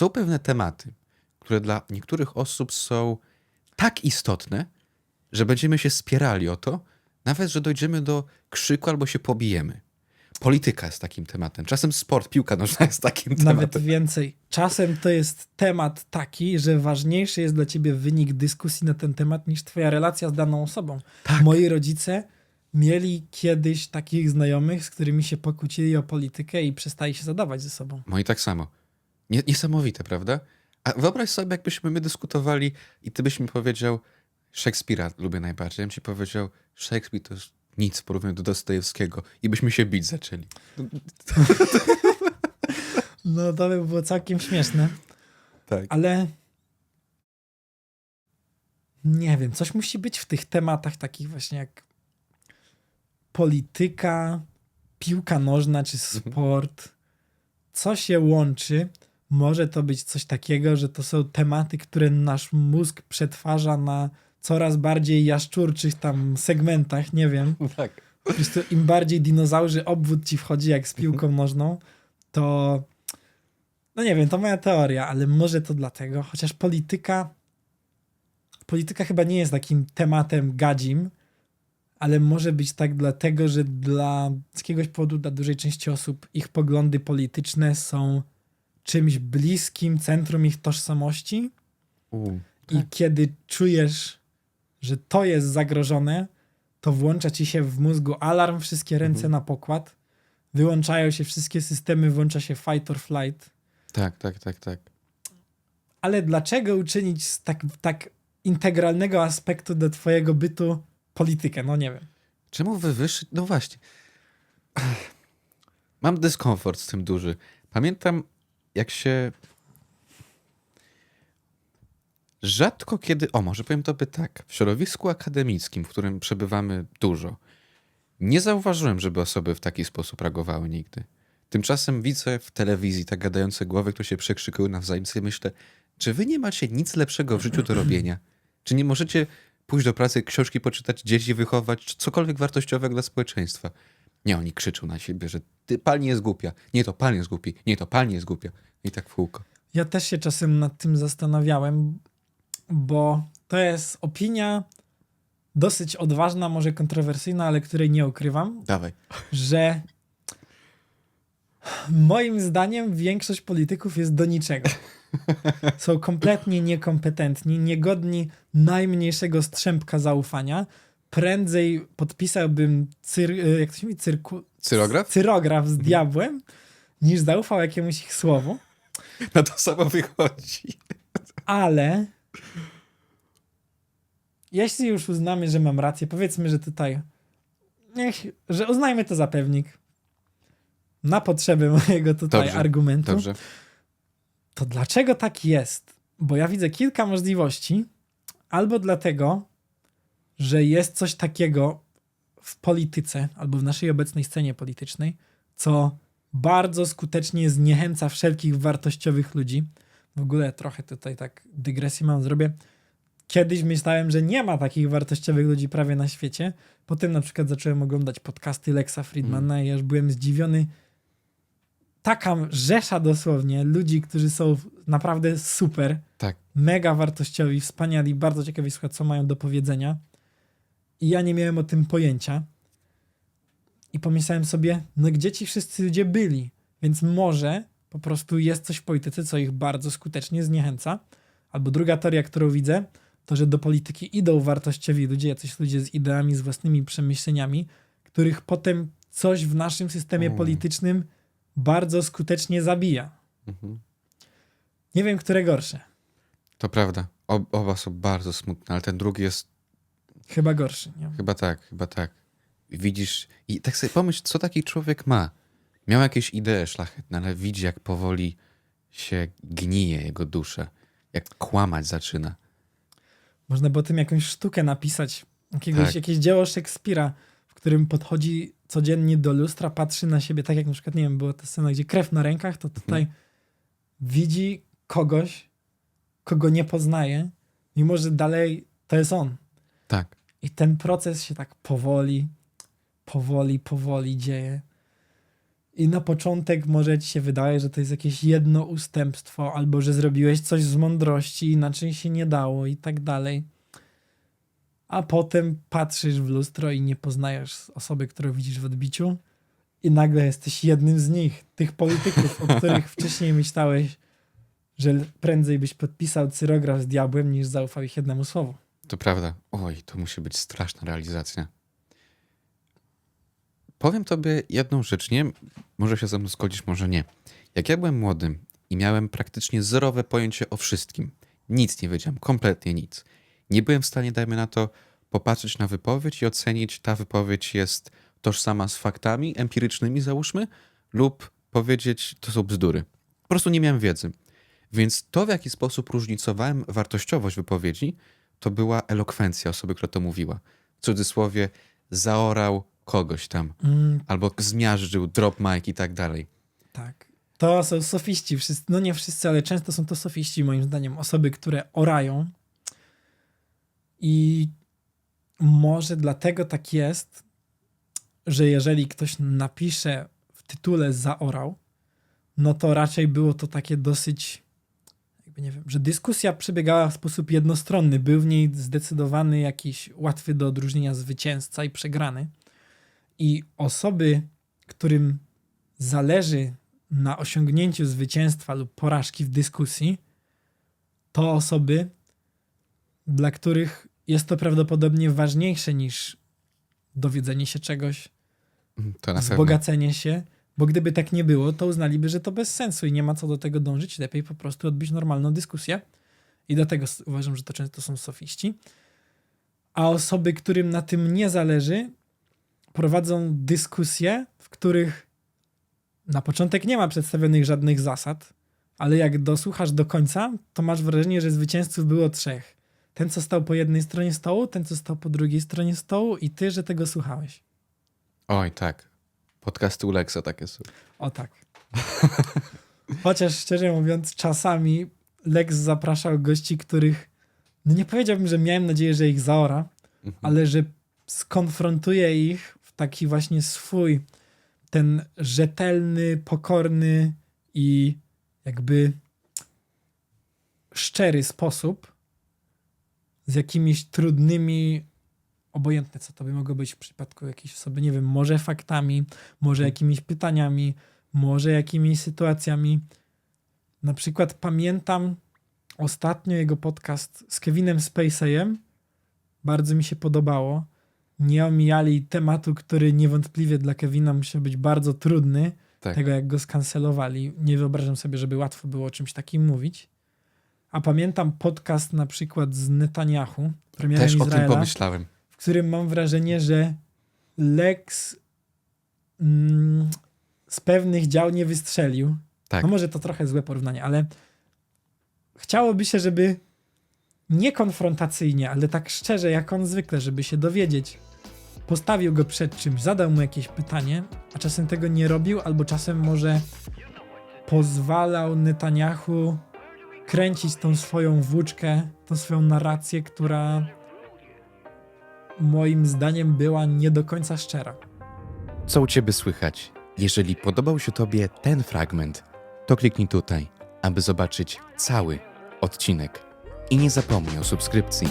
są pewne tematy, które dla niektórych osób są tak istotne, że będziemy się spierali o to, nawet że dojdziemy do krzyku albo się pobijemy. Polityka jest takim tematem. Czasem sport, piłka nożna jest takim Nawet tematem. więcej. Czasem to jest temat taki, że ważniejszy jest dla ciebie wynik dyskusji na ten temat niż twoja relacja z daną osobą. Tak. Moi rodzice mieli kiedyś takich znajomych, z którymi się pokłócili o politykę i przestali się zadawać ze sobą. Moi tak samo. Nie, niesamowite, prawda? A wyobraź sobie, jakbyśmy my dyskutowali i ty byś mi powiedział, Szekspira lubię najbardziej. Ja bym ci powiedział, Szekspir to nic w porównaniu do Dostojewskiego i byśmy się bić zaczęli. No to by było całkiem śmieszne, Tak. ale nie wiem, coś musi być w tych tematach takich właśnie jak polityka, piłka nożna czy sport. Co się łączy? Może to być coś takiego, że to są tematy, które nasz mózg przetwarza na coraz bardziej jaszczurczych tam segmentach, nie wiem. tak. Po prostu im bardziej dinozaurzy obwód ci wchodzi jak z piłką nożną, to no nie wiem, to moja teoria, ale może to dlatego, chociaż polityka polityka chyba nie jest takim tematem gadzim, ale może być tak dlatego, że dla z jakiegoś powodu dla dużej części osób ich poglądy polityczne są czymś bliskim centrum ich tożsamości U, i kiedy czujesz, że to jest zagrożone, to włącza ci się w mózgu alarm, wszystkie ręce Mhm. na pokład, wyłączają się wszystkie systemy, włącza się fight or flight. tak, tak, tak, tak. Ale dlaczego uczynić z tak, tak integralnego aspektu do twojego bytu politykę? No nie wiem. Czemu wywyższyć? No właśnie. Mam dyskomfort z tym duży. Pamiętam, jak się. Rzadko kiedy. O, może powiem tobie tak. W środowisku akademickim, w którym przebywamy dużo, nie zauważyłem, żeby osoby w taki sposób reagowały nigdy. Tymczasem widzę w telewizji tak gadające głowy, które się przekrzykują nawzajem, sobie myślę, czy wy nie macie nic lepszego w życiu do robienia? Czy nie możecie pójść do pracy, książki poczytać, dzieci wychować, czy cokolwiek wartościowego dla społeczeństwa? Nie, oni krzyczą na siebie, że ty, pani jest głupia. Nie, to pan jest głupi. Nie, to pani jest głupia. I tak w kółko. Ja też się czasem nad tym zastanawiałem, bo to jest opinia dosyć odważna, może kontrowersyjna, ale której nie ukrywam. Dawaj. że moim zdaniem większość polityków jest do niczego. Są kompletnie niekompetentni, niegodni najmniejszego strzępka zaufania. Prędzej podpisałbym cyr, jak to się mówi, cyrku, Cyrograf? cyrograf z diabłem, niż zaufał jakiemuś ich słowu. Na to samo wychodzi. Ale jeśli już uznamy, że mam rację, powiedzmy, że tutaj niech, że uznajmy to za pewnik na potrzeby mojego tutaj Dobrze, argumentu, Dobrze. to dlaczego tak jest? Bo ja widzę kilka możliwości. Albo dlatego, że jest coś takiego w polityce albo w naszej obecnej scenie politycznej, co bardzo skutecznie zniechęca wszelkich wartościowych ludzi. W ogóle trochę tutaj tak dygresję mam zrobię. Kiedyś myślałem, że nie ma takich wartościowych ludzi prawie na świecie. Potem na przykład zacząłem oglądać podcasty Lexa Friedmana i aż byłem zdziwiony. Taka rzesza dosłownie ludzi, którzy są naprawdę super, Tak. mega wartościowi, wspaniali, bardzo ciekawi słuchać, co mają do powiedzenia. I ja nie miałem o tym pojęcia. I pomyślałem sobie, no gdzie ci wszyscy ludzie byli? Więc może po prostu jest coś w polityce, co ich bardzo skutecznie zniechęca. Albo druga teoria, którą widzę, to że do polityki idą wartościowi ludzie, jacyś ludzie z ideami, z własnymi przemyśleniami, których potem coś w naszym systemie Mm. politycznym bardzo skutecznie zabija. Mhm. Nie wiem, które gorsze. To prawda. Ob, oba są bardzo smutne, ale ten drugi jest Chyba gorszy. Nie? chyba tak, chyba tak. Widzisz, i tak sobie pomyśl, co taki człowiek ma. Miał jakieś idee szlachetne, ale widzi, jak powoli się gnije jego dusza. Jak kłamać zaczyna. Można by o tym jakąś sztukę napisać. Jakiegoś, Tak. Jakieś dzieło Szekspira, w którym podchodzi codziennie do lustra, patrzy na siebie, tak jak na przykład, nie wiem, była ta scena, gdzie krew na rękach, to tutaj widzi kogoś, kogo nie poznaje, mimo że dalej to jest on. Tak. I ten proces się tak powoli, powoli, powoli dzieje. I na początek może ci się wydaje, że to jest jakieś jedno ustępstwo, albo że zrobiłeś coś z mądrości, inaczej się nie dało i tak dalej. A potem patrzysz w lustro i nie poznajesz osoby, którą widzisz w odbiciu, i nagle jesteś jednym z nich, tych polityków, o których wcześniej myślałeś, że prędzej byś podpisał cyrograf z diabłem, niż zaufał ich jednemu słowu. To prawda. Oj, to musi być straszna realizacja. Powiem tobie jedną rzecz, nie? Może się ze mną zgodzisz, może nie. Jak ja byłem młodym i miałem praktycznie zerowe pojęcie o wszystkim, nic nie wiedziałem, kompletnie nic. Nie byłem w stanie, dajmy na to, popatrzeć na wypowiedź i ocenić, ta wypowiedź jest tożsama z faktami empirycznymi, załóżmy, lub powiedzieć, to są bzdury. Po prostu nie miałem wiedzy. Więc to, w jaki sposób różnicowałem wartościowość wypowiedzi, to była elokwencja osoby, która to mówiła. W cudzysłowie zaorał kogoś tam, Mm, albo zmiażdżył, drop mic i tak dalej. tak. To są sofiści, wszyscy, no nie wszyscy, ale często są to sofiści, moim zdaniem. Osoby, które orają. I może dlatego tak jest, że jeżeli ktoś napisze w tytule zaorał, no to raczej było to takie dosyć, nie wiem, że dyskusja przebiegała w sposób jednostronny. Był w niej zdecydowany jakiś łatwy do odróżnienia zwycięzca i przegrany. I osoby, którym zależy na osiągnięciu zwycięstwa lub porażki w dyskusji, to osoby, dla których jest to prawdopodobnie ważniejsze niż dowiedzenie się czegoś, To wzbogacenie się, bo gdyby tak nie było, to uznaliby, że to bez sensu i nie ma co do tego dążyć. Lepiej po prostu odbyć normalną dyskusję. I dlatego uważam, że to często są sofiści. A osoby, którym na tym nie zależy, prowadzą dyskusje, w których na początek nie ma przedstawionych żadnych zasad, ale jak dosłuchasz do końca, to masz wrażenie, że zwycięzców było trzech. Ten, co stał po jednej stronie stołu, ten, co stał po drugiej stronie stołu i ty, że tego słuchałeś. Oj, tak. Podcasty u Lexa takie są. O tak. Chociaż szczerze mówiąc, czasami Lex zapraszał gości, których no nie powiedziałbym, że miałem nadzieję, że ich zaora, Mhm. ale że skonfrontuje ich w taki właśnie swój, ten rzetelny, pokorny i jakby szczery sposób z jakimiś trudnymi, obojętne co to by mogło być w przypadku jakiejś osoby, nie wiem, może faktami, może jakimiś pytaniami, może jakimiś sytuacjami. Na przykład pamiętam ostatnio jego podcast z Kevinem Spaceyem. Bardzo mi się podobało. Nie omijali tematu, który niewątpliwie dla Kevina musiał być bardzo trudny, Tak. tego jak go skancelowali. Nie wyobrażam sobie, żeby łatwo było o czymś takim mówić. A pamiętam podcast na przykład z Netanyahu, premierem Też o tym Izraela pomyślałem. W którym mam wrażenie, że Lex mm, z pewnych dział nie wystrzelił. Tak. No może to trochę złe porównanie, ale chciałoby się, żeby nie konfrontacyjnie, ale tak szczerze, jak on zwykle, żeby się dowiedzieć. Postawił go przed czymś, zadał mu jakieś pytanie, a czasem tego nie robił, albo czasem może pozwalał Netanyahu kręcić tą swoją włóczkę, tą swoją narrację, która moim zdaniem była nie do końca szczera. Co u ciebie słychać? Jeżeli podobał się tobie ten fragment, to kliknij tutaj, aby zobaczyć cały odcinek. I nie zapomnij o subskrypcji.